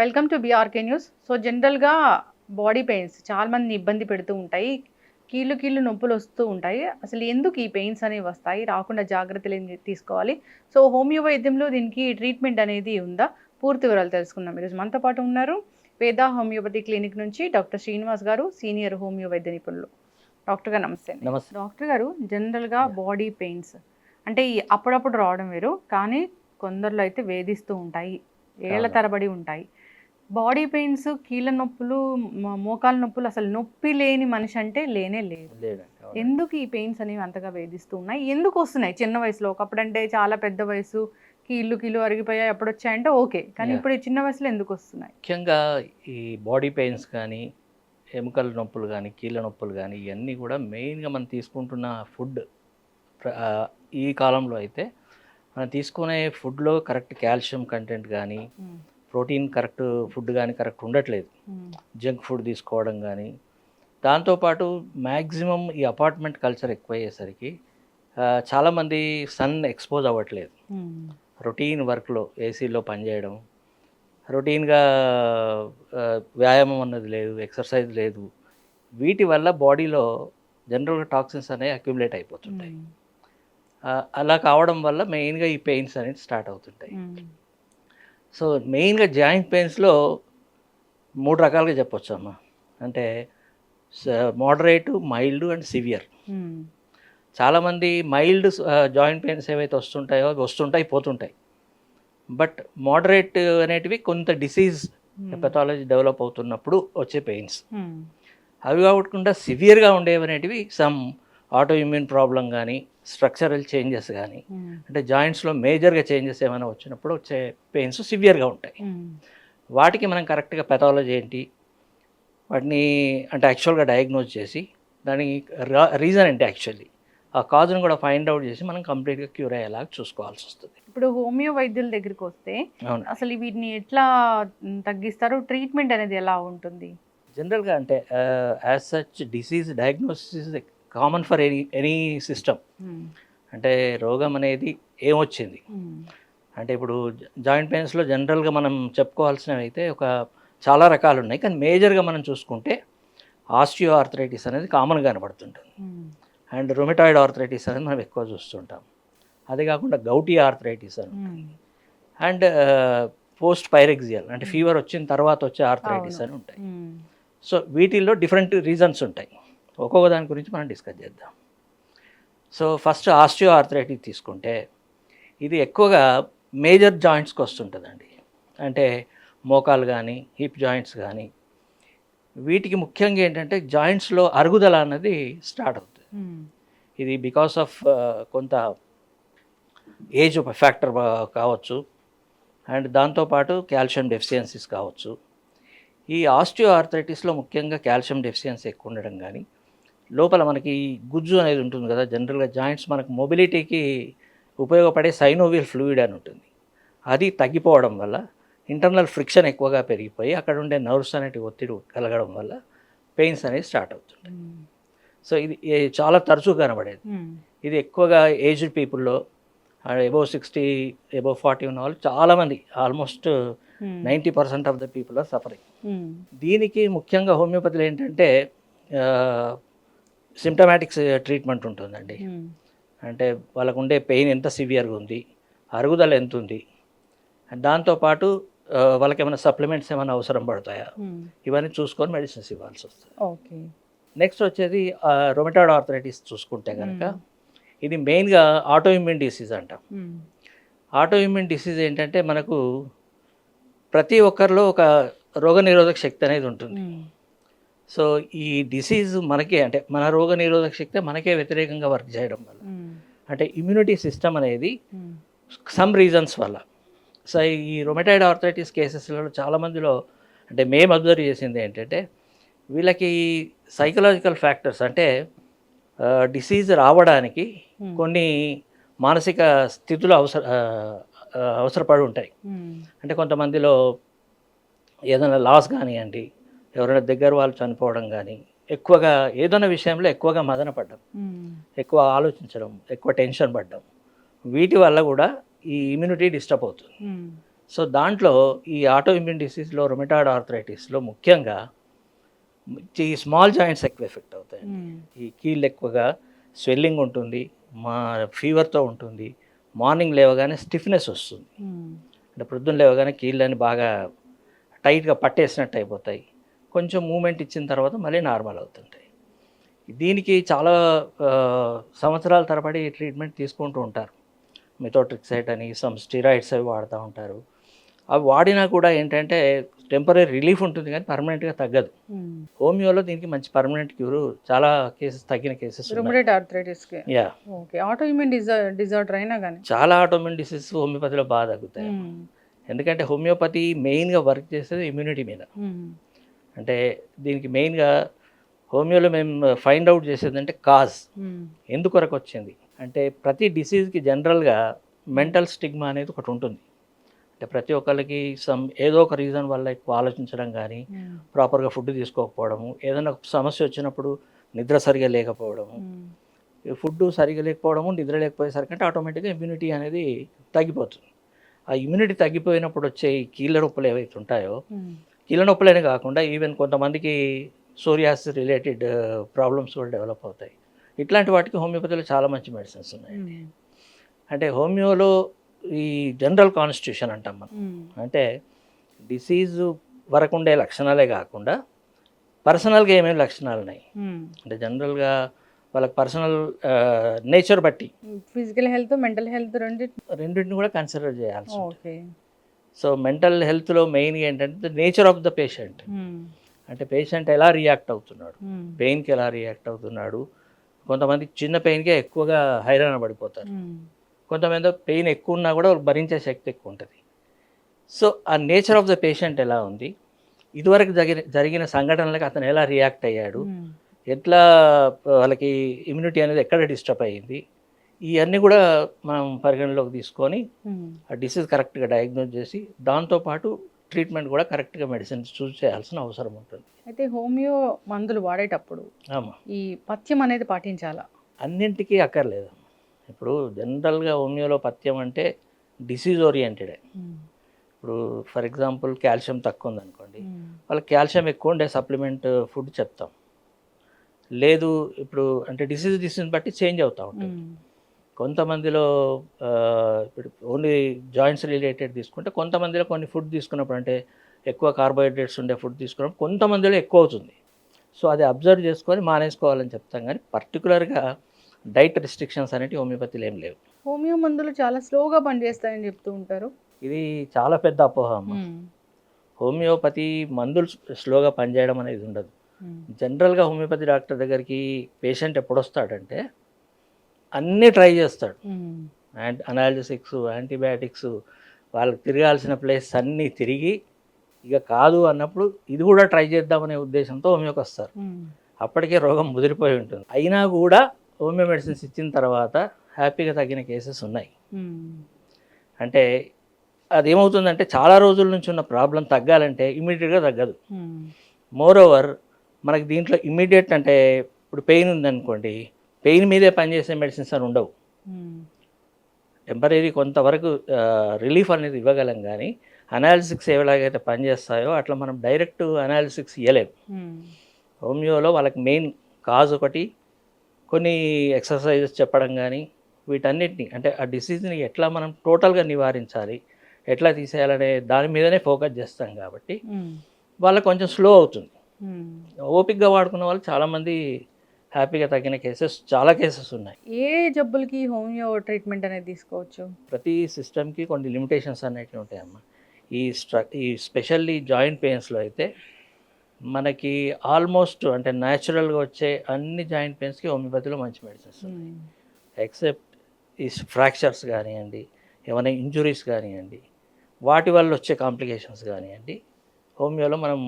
Welcome to BRK news so జనరల్గా body pains చాలా మందిని ఇబ్బంది పెడుతూ ఉంటాయి. కీళ్ళు కీళ్ళు నొప్పులు వస్తూ ఉంటాయి. అసలు ఎందుకు ఈ పెయిన్స్ అనేవి వస్తాయి? రాకుండా జాగ్రత్తలు ఏం తీసుకోవాలి? సో హోమియో వైద్యంలో దీనికి ట్రీట్మెంట్ అనేది ఉందా? పూర్తి వివరాలు తెలుసుకుందాం. ఈరోజు మనతో పాటు ఉన్నారు వేద హోమియోపతి క్లినిక్ నుంచి doctor Srinivas garu senior homeo వైద్య నిపుణులు. డాక్టర్ గారు నమస్తే. నమస్తే. డాక్టర్ గారు జనరల్గా బాడీ పెయిన్స్ అంటే ఈ అప్పుడప్పుడు రావడం వేరు కానీ కొందరిలో అయితే వేధిస్తూ ఉంటాయి. ఏళ్ళ అవును. తరబడి ఉంటాయి. బాడీ పెయిన్స్ కీళ్ళ నొప్పులు మోకాల నొప్పులు అసలు నొప్పి లేని మనిషి అంటే లేనే లేదు. ఎందుకు ఈ పెయిన్స్ అనేవి అంతగా వేధిస్తూ ఉన్నాయి? ఎందుకు వస్తున్నాయి? చిన్న వయసులో ఒకప్పుడు అంటే చాలా పెద్ద వయసు కీళ్ళు కీళ్ళు అరిగిపోయాయి అప్పుడు వచ్చాయంటే ఓకే కానీ. ఇప్పుడు ఈ చిన్న వయసులో ఎందుకు వస్తున్నాయి? ముఖ్యంగా ఈ బాడీ పెయిన్స్ కానీ ఎముకల నొప్పులు కానీ కీళ్ళ నొప్పులు కానీ ఇవన్నీ కూడా మెయిన్గా మనం తీసుకుంటున్న ఫుడ్ ఈ కాలంలో అయితే మనం తీసుకునే ఫుడ్లో కరెక్ట్ కాల్షియం కంటెంట్ కానీ ప్రోటీన్ కరెక్ట్ ఫుడ్ కానీ కరెక్ట్ ఉండట్లేదు. జంక్ ఫుడ్ తీసుకోవడం కానీ దాంతోపాటు మ్యాక్సిమం ఈ అపార్ట్మెంట్ కల్చర్ ఎక్కువయ్యేసరికి చాలామంది సన్ ఎక్స్పోజ్ అవ్వట్లేదు. రొటీన్ వర్క్లో ఏసీలో పనిచేయడం రొటీన్గా వ్యాయామం అన్నది లేదు ఎక్సర్సైజ్ లేదు. వీటి వల్ల బాడీలో జనరల్గా టాక్సిన్స్ అనేవి అక్యుములేట్ అయిపోతుంటాయి. అలా కావడం వల్ల మెయిన్గా ఈ పెయిన్స్ అనేది స్టార్ట్ అవుతుంటాయి. సో మెయిన్గా జాయింట్ పెయిన్స్లో మూడు రకాలుగా చెప్పొచ్చు అమ్మ. అంటే మోడరేట్ మైల్డ్ అండ్ సివియర్. చాలామంది మైల్డ్ జాయింట్ పెయిన్స్ ఏవైతే వస్తుంటాయో అవి వస్తుంటాయి పోతుంటాయి. బట్ మోడరేట్ అనేటివి కొంత డిసీజ్ పెథాలజీ డెవలప్ అవుతున్నప్పుడు వచ్చే పెయిన్స్. అవి కాకుండా సివియర్గా ఉండేవి అనేటివి సమ్ ఆటో ఇమ్యూన్ ప్రాబ్లం కానీ స్ట్రక్చరల్ చేంజెస్ కానీ అంటే జాయింట్స్లో మేజర్గా చేంజెస్ ఏమైనా వచ్చినప్పుడు వచ్చే పెయిన్స్ సివియర్గా ఉంటాయి. వాటికి మనం కరెక్ట్గా పెథాలజీ ఏంటి? వాటిని అంటే యాక్చువల్గా డయాగ్నోజ్ చేసి దానికి రీజన్ ఏంటి యాక్చువల్లీ ఆ కాజ్ను కూడా ఫైండ్ అవుట్ చేసి మనం కంప్లీట్గా క్యూర్ అయ్యేలాగా చూసుకోవాల్సి వస్తుంది. ఇప్పుడు హోమియో వైద్యుల దగ్గరికి వస్తే అవును. అసలు వీటిని ఎట్లా తగ్గిస్తారు? ట్రీట్మెంట్ అనేది ఎలా ఉంటుంది? జనరల్గా అంటే as such disease diagnosis common for any any system. అంటే రోగం అనేది ఏమొచ్చింది? అంటే ఇప్పుడు జాయింట్ పెయిన్స్లో జనరల్గా మనం చెప్పుకోవాల్సినవి అయితే ఒక చాలా రకాలు ఉన్నాయి కానీ మేజర్గా మనం చూసుకుంటే ఆస్టియో ఆర్థరైటిస్ అనేది కామన్గా కనబడుతుంటుంది. అండ్ రొమెటాయిడ్ ఆర్థరైటిస్ అనేది మనం ఎక్కువ చూస్తుంటాం. అదే కాకుండా గౌటీ ఆర్థరైటిస్ అని అండ్ పోస్ట్ పైరెక్సియల్ అంటే ఫీవర్ వచ్చిన తర్వాత వచ్చే ఆర్థరైటిస్ అని ఉంటాయి. సో వీటిల్లో డిఫరెంట్ రీజన్స్ ఉంటాయి. ఒక్కొక్క దాని గురించి మనం డిస్కస్ చేద్దాం. సో ఫస్ట్ ఆస్టియో ఆర్థరైటిస్ తీసుకుంటే ఇది ఎక్కువగా మేజర్ జాయింట్స్కి వస్తుంటుందండి. అంటే మోకాలు కానీ హిప్ జాయింట్స్ కానీ వీటికి ముఖ్యంగా ఏంటంటే జాయింట్స్లో అరుగుదల అన్నది స్టార్ట్ అవుతుంది. ఇది బికాస్ ఆఫ్ కొంత ఏజ్ ఒక ఫ్యాక్టర్ కావచ్చు. అండ్ దాంతోపాటు కాల్షియం డెఫిషియన్సీస్ కావచ్చు. ఈ ఆస్టియో ఆర్థరైటిస్లో ముఖ్యంగా కాల్షియం డెఫిషియన్సీ ఎక్కువ ఉండడం కానీ లోపల మనకి గుజ్జు అనేది ఉంటుంది కదా జనరల్గా జాయింట్స్ మనకు మొబిలిటీకి ఉపయోగపడే సైనోవియల్ ఫ్లూయిడ్ అని ఉంటుంది. అది తగ్గిపోవడం వల్ల ఇంటర్నల్ ఫ్రిక్షన్ ఎక్కువగా పెరిగిపోయి అక్కడ ఉండే నర్వ్స్ అనేటి ఒత్తిడి కలగడం వల్ల పెయిన్స్ అనేవి స్టార్ట్ అవుతుంటాయి. సో ఇది చాలా తరచూ కనబడేది. ఇది ఎక్కువగా ఏజ్డ్ పీపుల్లో ఎబో సిక్స్టీ ఎబో ఫార్టీ ఉన్న వాళ్ళు చాలామంది almost ninety percent of the people are suffering దీనికి ముఖ్యంగా హోమియోపతిలో ఏంటంటే సిమ్టమాటిక్స్ ట్రీట్మెంట్ ఉంటుందండి. అంటే వాళ్ళకు ఉండే పెయిన్ ఎంత సివియర్గా ఉంది అరుగుదల ఎంత ఉంది దాంతోపాటు వాళ్ళకి ఏమైనా సప్లిమెంట్స్ ఏమైనా అవసరం పడతాయా? ఇవన్నీ చూసుకొని మెడిసిన్స్ ఇవ్వాల్సి వస్తుంది. ఓకే. నెక్స్ట్ వచ్చేది రొమెటాయిడ్ ఆర్థరైటిస్ చూసుకుంటే కనుక ఇది మెయిన్గా ఆటో ఇమ్యూన్ డిసీజ్ అంటాం. ఆటో ఇమ్యూన్ డిసీజ్ ఏంటంటే మనకు ప్రతి ఒక్కరిలో ఒక రోగనిరోధక శక్తి అనేది ఉంటుంది. సో ఈ డిసీజ్ మనకే అంటే మన రోగనిరోధక శక్తి మనకే వ్యతిరేకంగా వర్క్ చేయడం వల్ల. అంటే ఇమ్యూనిటీ సిస్టమ్ అనేది సమ్ రీజన్స్ వల్ల. సో ఈ రొమెటైడ్ ఆర్థరైటిస్ కేసెస్లో చాలామందిలో అంటే మేము అబ్జర్వ్ చేసింది ఏంటంటే వీళ్ళకి సైకలాజికల్ ఫ్యాక్టర్స్ అంటే డిసీజ్ రావడానికి కొన్ని మానసిక స్థితులు అవసర అవసరపడి ఉంటాయి. అంటే కొంతమందిలో ఏదైనా లాస్ కానివ్వండి ఎవరైనా దగ్గర వాళ్ళు చనిపోవడం కానీ ఎక్కువగా ఏదైనా విషయంలో ఎక్కువగా మదన పడ్డం ఎక్కువ ఆలోచించడం ఎక్కువ టెన్షన్ పడ్డం వీటి వల్ల కూడా ఈ ఇమ్యూనిటీ డిస్టర్బ్ అవుతుంది. సో దాంట్లో ఈ ఆటో ఇమ్యూన్ డిసీజ్లో రొమెటాయిడ్ ఆర్థరైటిస్లో ముఖ్యంగా ఈ స్మాల్ జాయింట్స్ ఎక్కువ ఎఫెక్ట్ అవుతాయి. ఈ కీళ్ళు ఎక్కువగా స్వెల్లింగ్ ఉంటుంది మా ఫీవర్తో ఉంటుంది మార్నింగ్ లేవగానే స్టిఫ్నెస్ వస్తుంది. అంటే ప్రొద్దున లేవగానే కీళ్ళని బాగా టైట్గా పట్టేసినట్టు అయిపోతాయి. కొంచెం మూమెంట్ ఇచ్చిన తర్వాత మళ్ళీ నార్మల్ అవుతుంటాయి. దీనికి చాలా సంవత్సరాల తరబడి ట్రీట్మెంట్ తీసుకుంటూ ఉంటారు. మిథోట్రిక్సైట్ అని సమ్ స్టిరాయిడ్స్ అవి వాడుతూ ఉంటారు. అవి వాడినా కూడా ఏంటంటే టెంపరీ రిలీఫ్ ఉంటుంది కానీ పర్మనెంట్గా తగ్గదు. హోమియోలో దీనికి మంచి పర్మనెంట్ క్యూర్ చాలా కేసెస్ తగ్గిన cases yeah. Okay. Auto immune disorder అయినా కానీ? చాలా ఆటోమిన్ డిసీజ్ హోమియోపతిలో బాగా తగ్గుతాయి ఎందుకంటే హోమియోపతి మెయిన్గా వర్క్ చేసేది ఇమ్యూనిటీ మీద. అంటే దీనికి మెయిన్గా హోమియోలో మేము ఫైండ్ అవుట్ చేసేది అంటే కాజ్. ఎందుకొరకు వచ్చింది? అంటే ప్రతి డిసీజ్కి జనరల్గా మెంటల్ స్టిగ్మా అనేది ఒకటి ఉంటుంది. అంటే ప్రతి ఒక్కరికి సమ్ ఏదో ఒక రీజన్ వల్ల ఎక్కువ ఆలోచించడం కానీ ప్రాపర్గా ఫుడ్ తీసుకోకపోవడము ఏదైనా సమస్య వచ్చినప్పుడు నిద్ర సరిగా లేకపోవడము ఫుడ్ సరిగా లేకపోవడము నిద్ర లేకపోయేసరికి అంటే ఆటోమేటిక్గా ఇమ్యూనిటీ అనేది తగ్గిపోతుంది. ఆ ఇమ్యూనిటీ తగ్గిపోయినప్పుడు వచ్చే ఈ కీళ్ళ నొప్పులు ఏవైతే ఉంటాయో కీళ్ళ నొప్పులనే కాకుండా ఈవెన్ కొంతమందికి సోరియాస్ రిలేటెడ్ ప్రాబ్లమ్స్ కూడా డెవలప్ అవుతాయి. ఇట్లాంటి వాటికి హోమియోపతిలో చాలా మంచి మెడిసిన్స్ ఉన్నాయి. అంటే హోమియోలో ఈ జనరల్ కాన్స్టిట్యూషన్ అంటాం మనం. అంటే డిసీజ్ వరకు ఉండే లక్షణాలే కాకుండా పర్సనల్గా ఏమేమి లక్షణాలు ఉన్నాయి? అంటే జనరల్గా వాళ్ళకి పర్సనల్ నేచర్ బట్టి ఫిజికల్ హెల్త్ మెంటల్ హెల్త్ రెండు రెండింటిని కూడా కన్సిడర్ చేయాల్సి సో మెంటల్ హెల్త్లో మెయిన్గా ఏంటంటే నేచర్ ఆఫ్ ద పేషెంట్. అంటే పేషెంట్ ఎలా రియాక్ట్ అవుతున్నాడు? పెయిన్కి ఎలా రియాక్ట్ అవుతున్నాడు? కొంతమంది చిన్న పెయిన్కే ఎక్కువగా హైరాణ పడిపోతారు. కొంతమంది పెయిన్ ఎక్కువ ఉన్నా కూడా వాళ్ళు భరించే శక్తి ఎక్కువ ఉంటుంది. సో ఆ నేచర్ ఆఫ్ ద పేషెంట్ ఎలా ఉంది? ఇదివరకు జరిగిన జరిగిన సంఘటనలకు అతను ఎలా రియాక్ట్ అయ్యాడు? ఎట్లా వాళ్ళకి ఇమ్యూనిటీ అనేది ఎక్కడ డిస్టర్బ్ అయ్యింది? ఇవన్నీ కూడా మనం పరిగణలోకి తీసుకొని ఆ డిసీజ్ కరెక్ట్గా డయాగ్నోజ్ చేసి దాంతోపాటు ట్రీట్మెంట్ కూడా కరెక్ట్గా మెడిసిన్స్ చూస్ చేయాల్సిన అవసరం ఉంటుంది. అయితే హోమియో మందులు వాడేటప్పుడు ఈ పథ్యం అనేది పాటించాలా? అన్నింటికీ అక్కర్లేదు. ఇప్పుడు జనరల్గా హోమియోలో పథ్యం అంటే డిసీజ్ ఓరియంటెడే ఇప్పుడు ఫర్ ఎగ్జాంపుల్ కాల్షియం తక్కువ ఉందనుకోండి వాళ్ళకి కాల్షియం ఎక్కువ ఉండే సప్లిమెంట్ ఫుడ్ చెప్తాం. లేదు ఇప్పుడు అంటే డిసీజ్ డిసీజ్ బట్టి చేంజ్ అవుతూ ఉంటుంది. కొంతమందిలో ఇప్పుడు ఓన్లీ జాయింట్స్ రిలేటెడ్ తీసుకుంటే కొంతమందిలో కొన్ని ఫుడ్ తీసుకున్నప్పుడు అంటే ఎక్కువ కార్బోహైడ్రేట్స్ ఉండే ఫుడ్ తీసుకున్నప్పుడు కొంతమందిలో ఎక్కువ అవుతుంది. సో అది అబ్జర్వ్ చేసుకొని మానేసుకోవాలని చెప్తాం కానీ పర్టికులర్గా డైట్ రిస్ట్రిక్షన్స్ అనేవి హోమియోపతిలో ఏం లేవు. హోమియో మందులు చాలా స్లోగా పనిచేస్తాయని చెప్తూ ఉంటారు. ఇది చాలా పెద్ద అపోహ అమ్మ. హోమియోపతి మందులు స్లోగా పనిచేయడం అనేది ఉండదు. జనరల్గా హోమియోపతి డాక్టర్ దగ్గరికి పేషెంట్ ఎప్పుడు వస్తాడంటే అన్నీ ట్రై చేస్తాడు. యాంటీ అనాలజిసిక్స్ యాంటీబయాటిక్స్ వాళ్ళకి తిరగాల్సిన ప్లేస్ అన్నీ తిరిగి ఇక కాదు అన్నప్పుడు ఇది కూడా ట్రై చేద్దామనే ఉద్దేశంతో హోమియోకి వస్తారు. అప్పటికే రోగం ముదిరిపోయి ఉంటుంది. అయినా కూడా హోమియో మెడిసిన్స్ ఇచ్చిన తర్వాత హ్యాపీగా తగ్గిన కేసెస్ ఉన్నాయి. అంటే అది ఏమవుతుందంటే చాలా రోజుల నుంచి ఉన్న ప్రాబ్లం తగ్గాలంటే ఇమీడియట్గా తగ్గదు. మోర్ ఓవర్ మనకి దీంట్లో ఇమీడియట్ అంటే ఇప్పుడు పెయిన్ ఉందనుకోండి పెయిన్ మీదే పనిచేసే మెడిసిన్స్ అని ఉండవు. టెంపరీ కొంతవరకు రిలీఫ్ అనేది ఇవ్వగలం కానీ అనాలిసిక్స్ ఎలాగైతే పనిచేస్తాయో అట్లా మనం డైరెక్ట్ అనాలిసిక్స్ ఇవ్వలేము హోమియోలో వాళ్ళకి మెయిన్ కాజ్ ఒకటి కొన్ని ఎక్సర్సైజెస్ చెప్పడం కానీ వీటన్నిటిని అంటే ఆ డిసీజ్ని ఎట్లా మనం టోటల్గా నివారించాలి ఎట్లా తీసేయాలనే దాని మీదనే ఫోకస్ చేస్తాం కాబట్టి వాళ్ళకి కొంచెం స్లో అవుతుంది. ఓపిక్గా వాడుకున్న వాళ్ళు చాలామంది హ్యాపీగా తగ్గిన కేసెస్ చాలా కేసెస్ ఉన్నాయి. ఏ జబ్బులకి హోమియో ట్రీట్మెంట్ అనేది తీసుకోవచ్చు? ప్రతి సిస్టమ్కి కొన్ని లిమిటేషన్స్ అనేటివి ఉంటాయమ్మా. ఈ స్ట్ర ఈ స్పెషల్లీ జాయింట్ పెయిన్స్లో అయితే మనకి ఆల్మోస్ట్ అంటే న్యాచురల్గా వచ్చే అన్ని జాయింట్ పెయిన్స్కి హోమియోపతిలో మంచి మెడిసిన్స్ ఉన్నాయి. ఎక్సెప్ట్ ఈ ఫ్రాక్చర్స్ కానివ్వండి ఏమైనా ఇంజురీస్ కానివ్వండి వాటి వల్ల వచ్చే కాంప్లికేషన్స్ కానివ్వండి హోమియోలో మనం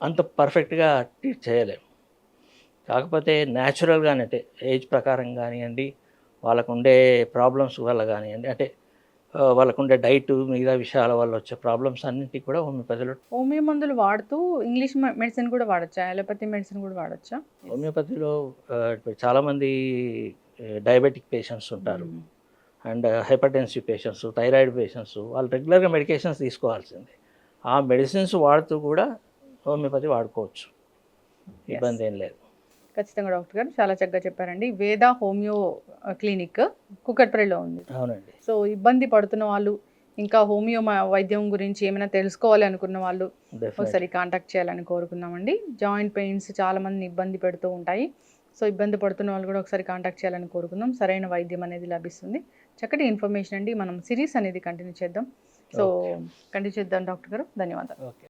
అంత పర్ఫెక్ట్గా ట్రీట్ చేయలేము కాకపోతే న్యాచురల్గానే అంటే ఏజ్ ప్రకారం కానివ్వండి వాళ్ళకు ఉండే ప్రాబ్లమ్స్ వల్ల కానివ్వండి అంటే ఆ, వాళ్ళకు ఉండే డైట్ మిగతా విషయాల వల్ల వచ్చే ప్రాబ్లమ్స్ అన్నింటికి కూడా హోమియోపతిలో హోమియో మందులు వాడుతూ ఇంగ్లీష్ మెడిసిన్ కూడా వాడచ్చా? అలోపతి మెడిసిన్ కూడా వాడచ్చా? హోమియోపతిలో చాలామంది డయాబెటిక్ పేషెంట్స్ ఉంటారు. And hypertensive patients thyroid patients వాళ్ళు రెగ్యులర్గా మెడికేషన్స్ తీసుకోవాల్సిందే. ఆ మెడిసిన్స్ వాడుతూ కూడా హోమియోపతి వాడుకోవచ్చు. ఇబ్బంది ఏం లేదు. ఖచ్చితంగా డాక్టర్ గారు చాలా చక్కగా చెప్పారండి. వేద హోమియో క్లినిక్ కుకట్పల్లిలో ఉంది. అవునండి. సో ఇబ్బంది పడుతున్న వాళ్ళు ఇంకా హోమియో వైద్యం గురించి ఏమైనా తెలుసుకోవాలి అనుకున్న వాళ్ళు ఒకసారి కాంటాక్ట్ చేయాలని కోరుకున్నామండి జాయింట్ పెయిన్స్ చాలా మందిని ఇబ్బంది పెడుతూ ఉంటాయి. సో ఇబ్బంది పడుతున్న వాళ్ళు కూడా ఒకసారి కాంటాక్ట్ చేయాలని కోరుకుందాం. సరైన వైద్యం అనేది లభిస్తుంది. చక్కటి ఇన్ఫర్మేషన్ అండి. మనం సిరీస్ అనేది కంటిన్యూ చేద్దాం. సో కంటిన్యూ చేద్దాం డాక్టర్ గారు. ధన్యవాదాలు. ఓకే